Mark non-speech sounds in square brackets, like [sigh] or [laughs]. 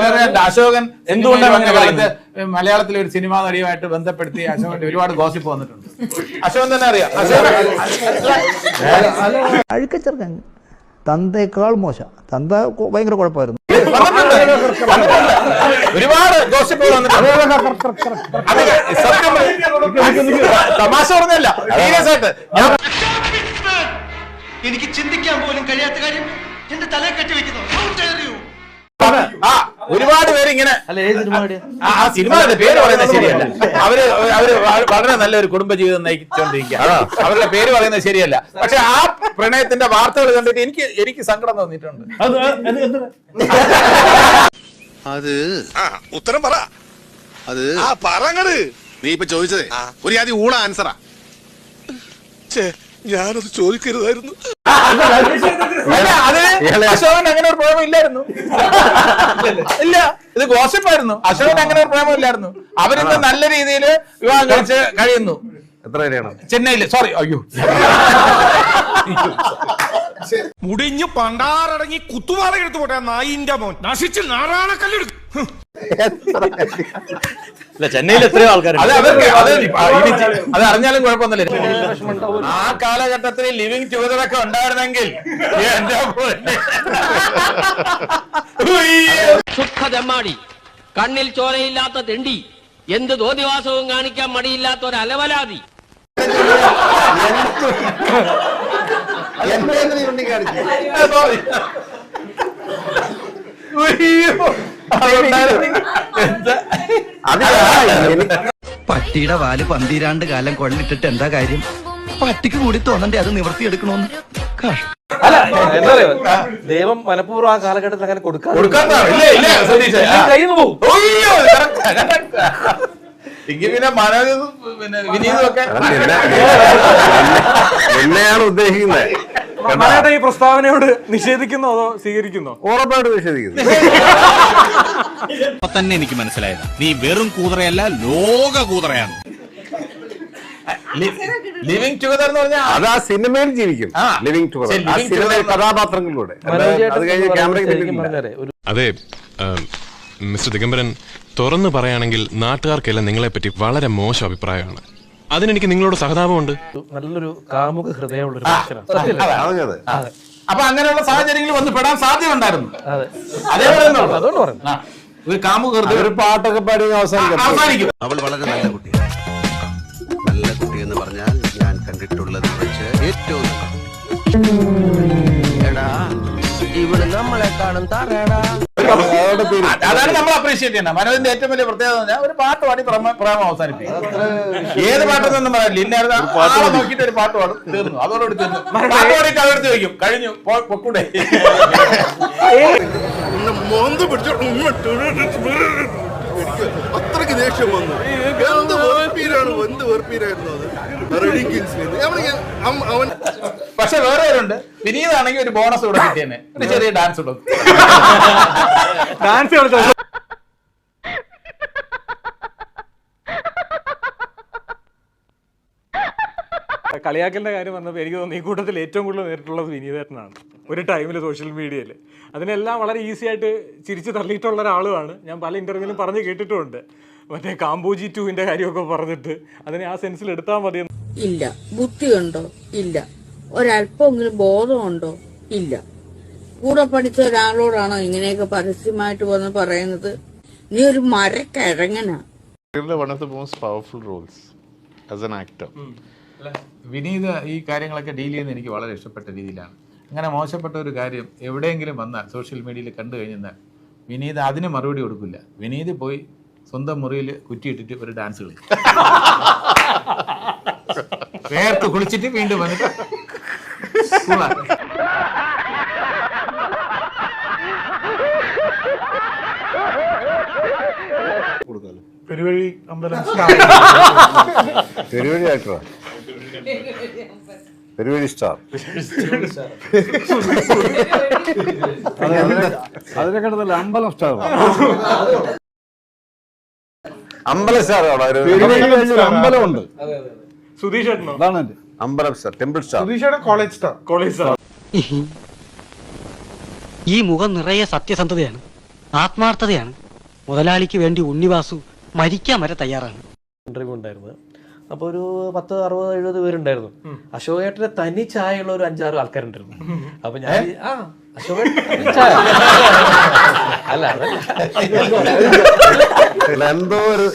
വേറെ. അശോകൻ എന്തുകൊണ്ടാണ് മലയാളത്തിലെ ഒരു സിനിമാ നടിയുമായിട്ട് ബന്ധപ്പെടുത്തി അശോകന്റെ ഒരുപാട് ഗോസിപ്പ് വന്നിട്ടുണ്ട്. അശോകൻ തന്നെ അറിയാം. അഴുക്കച്ചെറുക്കൻ. തന്തേക്കാൾ മോശ. തന്ത ഭയങ്കര കുഴപ്പമായിരുന്നു. ഒരുപാട് ഗോസിപ്പ് വന്നിട്ടുണ്ട്. അത് സത്യം തമാശ പറഞ്ഞല്ല. സീരിയസ് ആയിട്ട്. എനിക്ക് ചിന്തിക്കാൻ പോലും കഴിയാത്ത കാര്യം എന്റെ തലയെ കെട്ടി വെക്കുന്നു. ഒരുപാട് പേര് ഇങ്ങനെ ആ സിനിമയുടെ പേര് പറയുന്നത് ശരിയല്ല. അവർ അവർ വളരെ നല്ലൊരു കുടുംബജീവിതം നയിച്ചുകൊണ്ടിരിക്കുക അവരുടെ പേര് പറയുന്നത് ശരിയല്ല. പക്ഷെ ആ പ്രണയത്തിന്റെ വാർത്തകൾ കണ്ടിട്ട് എനിക്ക് എനിക്ക് സങ്കടം തോന്നിയിട്ടുണ്ട്. അത് അത് എന്ത്? അത് ഉത്തരം പറ. അത് ആ പറങ്ങട്. നീ ഇപ്പൊ ചോദിച്ചതേ. ഒരു ആദ്യം ഊള ആൻസറാ. ഞാനത് ചോദിക്കരുതായിരുന്നു. അശോകൻ അങ്ങനെ ഒരു പ്രേമം ഇല്ലായിരുന്നു ഇല്ല ഇത് ഗോസിപ്പായിരുന്നു. അശോകൻ അങ്ങനെ ഒരു പ്രേമം ഇല്ലായിരുന്നു അവരിന്ന് നല്ല രീതിയിൽ വിവാഹം കഴിച്ച് കഴിയുന്നു. എത്ര വരെയാണ് ചെന്നൈയിൽ. സോറി അയ്യോ. മുടിഞ്ഞു പണ്ടാറടങ്ങി കുത്തുപാറ എടുത്തു പോട്ടെ നായിന്റെ മോൻ. നശിച്ച് നാറാണക്കല്ലെടുക്കും അല്ല ചെന്നൈയിൽ എത്രയോ ആൾക്കാരുണ്ട്. അത് അറിഞ്ഞാലും കുഴപ്പമൊന്നുമില്ല. ആ കാലഘട്ടത്തിൽ ലിവിങ് ടുഗദർ ഒക്കെ ഉണ്ടായിരുന്നെങ്കിൽ. [laughs] [laughs] സുഖതെമ്മാടി കണ്ണിൽ ചോരയില്ലാത്ത തെണ്ടി എന്ത് ദോതിവാസവും കാണിക്കാൻ മടിയില്ലാത്ത ഒരു അലവലാതി. എന്താ? പട്ടിയുടെ വാൽ പന്തിരാണ്ട് കാലം കൊള്ളിട്ടിട്ട് എന്താ കാര്യം? പട്ടിക്ക് കൂടി തോന്നണ്ടേ? അത് നിവർത്തിയെടുക്കണോന്ന്? അല്ല എന്താ ദൈവം മനഃപൂർവം ആ കാലഘട്ടത്തിൽ അങ്ങനെ കൊടുക്കാൻ പിന്നെ വിനീതൊക്കെ പിന്നെ വിനീതും ഒക്കെ [laughs] എന്നെയാണ് ഉദ്ദേശിക്കുന്നത്. മലയാളം ഈ പ്രസ്താവനയോട് നിഷേധിക്കുന്നു അതോ സ്വീകരിക്കുന്നോ? ഉറപ്പായിട്ട് നിഷേധിക്കുന്നു. അപ്പൊ തന്നെ എനിക്ക് മനസ്സിലായത്. നീ വെറും കൂതറയല്ല ലോക കൂതറയാണ്. ലിവിങ് ടുഗദർ എന്ന് പറഞ്ഞാൽ അത് ആ സിനിമയിൽ ജീവിക്കും. Living together. ആ സിനിമയിൽ. കഥാപാത്രങ്ങളിലൂടെ. അത് കഴിഞ്ഞ് ക്യാമറയ്ക്ക് അതെ മിസ്റ്റർ ദിഗംബരൻ തുറന്നു പറയുകയാണെങ്കിൽ നാട്ടുകാർക്കെല്ലാം നിങ്ങളെപ്പറ്റി വളരെ മോശം അഭിപ്രായമാണ്. അതിനെനിക്ക് നിങ്ങളോട് സഹതാപമുണ്ട്. നല്ലൊരു കാമുക ഹൃദയമുള്ള ഒരു അപ്പൊ അങ്ങനെയുള്ള സാഹചര്യങ്ങളിൽ വന്ന് പെടാൻ സാധ്യതയുണ്ടായിരുന്നു. അതെ. അതേ പറയുന്നുള്ളൂ അതുകൊണ്ട് പറഞ്ഞു. ഒരു കാമുകൃതി ഒരു പാട്ടൊക്കെ പാടി അവസാനിക്കും. അവൾ വളരെ നല്ല കുട്ടിയാണ്. നല്ല കുട്ടി എന്ന് പറഞ്ഞാൽ ഞാൻ കണ്ടിട്ടുള്ളത് വെച്ച് ഏറ്റവും എടാ ഇവിടെ നമ്മളെ കാണും താറേടാ അതാണ് നമ്മൾ അപ്രീഷിയേറ്റ് ചെയ്യണം മനോജിന്റെ ഏറ്റവും വലിയ പ്രത്യേകത എന്ന് പറഞ്ഞാൽ ഒരു പാട്ട് പാടി പ്രേമ- അവസാനിപ്പിക്കും ഏത് പാട്ടെന്നൊന്നും പറയാനില്ല ഇന്നായിരുന്നു ആളെ നോക്കിയിട്ട് ഒരു പാട്ട് പാടും തീർന്നു അതോടുകൂടി തീർന്നു പാട്ട് പാടിയിട്ട് കഴിഞ്ഞു വയ്ക്കും കഴിഞ്ഞു പൊക്കൂടെ മോന്ത് പിടിച്ചു അത്രയ്ക്ക് ദേഷ്യം വന്നു എന്ത് വെറുപ്പീരാണ് എന്ത് വെറുപ്പീരായിരുന്നു അത് റെഡി അവൻ പക്ഷെ വേറെ ഉണ്ട് വിനീതാണെങ്കിൽ ഒരു ബോണസ് കൂടെ [laughs] കിട്ടിയെന്നെ ഒരു ചെറിയ ഡാൻസ് ഇടും ഡാൻസ് കളിച്ചോ കളിയാക്കലിന്റെ കാര്യം വന്നപ്പോൾ എനിക്ക് തോന്നുന്നു ഈ കൂട്ടത്തിൽ ഏറ്റവും കൂടുതൽ നേരിട്ടുള്ളത് വിനീതേട്ടനാണ്. ഒരു ടൈമിൽ സോഷ്യൽ മീഡിയയിൽ അതിനെല്ലാം വളരെ ഈസി ആയിട്ട് ചിരിച്ചു തള്ളിയിട്ടുള്ള ഒരാളുമാണ്. ഞാൻ പല ഇന്റർവ്യൂവിലും പറഞ്ഞ് കേട്ടിട്ടുണ്ട് മറ്റേ കാമ്പൂജി ടൂവിന്റെ കാര്യമൊക്കെ പറഞ്ഞിട്ട് അതിനെ ആ സെൻസിൽ എടുത്താൽ മതി ഇല്ല. ഇല്ല ബുദ്ധിയുണ്ടോ ഇല്ല. ഒരല്പമെങ്കിലും ബോധമുണ്ടോ? ഇല്ല. കൂടെ പഠിച്ച ഒരാളോടാണോ ഇങ്ങനെയൊക്കെ പരസ്യമായിട്ട് വന്ന് പറയുന്നത്? നീ ഒരു മരക്കിഴങ്ങനാ. One of the most powerful roles as an actor Vineeth ഈ കാര്യങ്ങളൊക്കെ ഡീൽ ചെയ്യുന്ന എനിക്ക് വളരെ ഇഷ്ടപ്പെട്ട രീതിയിലാണ്. അങ്ങനെ മോശപ്പെട്ട ഒരു കാര്യം എവിടെയെങ്കിലും വന്നാൽ സോഷ്യൽ മീഡിയയിൽ കണ്ടു കഴിഞ്ഞാൽ വിനീത് അതിന് മറുപടി കൊടുക്കില്ല. വിനീത് പോയി സ്വന്തം മുറിയിൽ കുറ്റിയിട്ടിട്ട് ഒരു ഡാൻസ് കളിക്കും. [laughs] വേർത്ത് കുളിച്ചിട്ട് വീണ്ടും വന്നിട്ട് cool-ആക്കും. പെരുവഴി അമ്പലം. [laughs] പെരുവഴി ആക്ടറാ പെരുവഴി സ്റ്റാർ. [laughs] അതിനൊക്കെ നല്ല അമ്പലം സ്റ്റാർ. അമ്പലം സ്റ്റാർ അമ്പലമുണ്ട്. സുധീഷ് ഏട്ടനോ? അതാണ് അമ്പലം star temple star college star college star ഈ മുഖം നിറയെ സത്യസന്ധതയാണ് ആത്മാർത്ഥതയാണ്. മുതലാളിക്ക് വേണ്ടി ഉണ്ണിവാസു മരിക്കാൻ വരെ തയ്യാറാണ്. ഇന്റർവ്യൂ ഉണ്ടായിരുന്നത് അപ്പോൾ ഒരു പത്ത് അറുപത് എഴുപത് പേരുണ്ടായിരുന്നു. അശോകേട്ടന്റെ തനി ചായയുള്ള ഒരു അഞ്ചാറ് ആൾക്കാരുണ്ടായിരുന്നു. അപ്പൊ ഞാൻ ആ അശോകേട്ടൻ ചായ. അല്ല അതല്ല എന്തോ ഒരു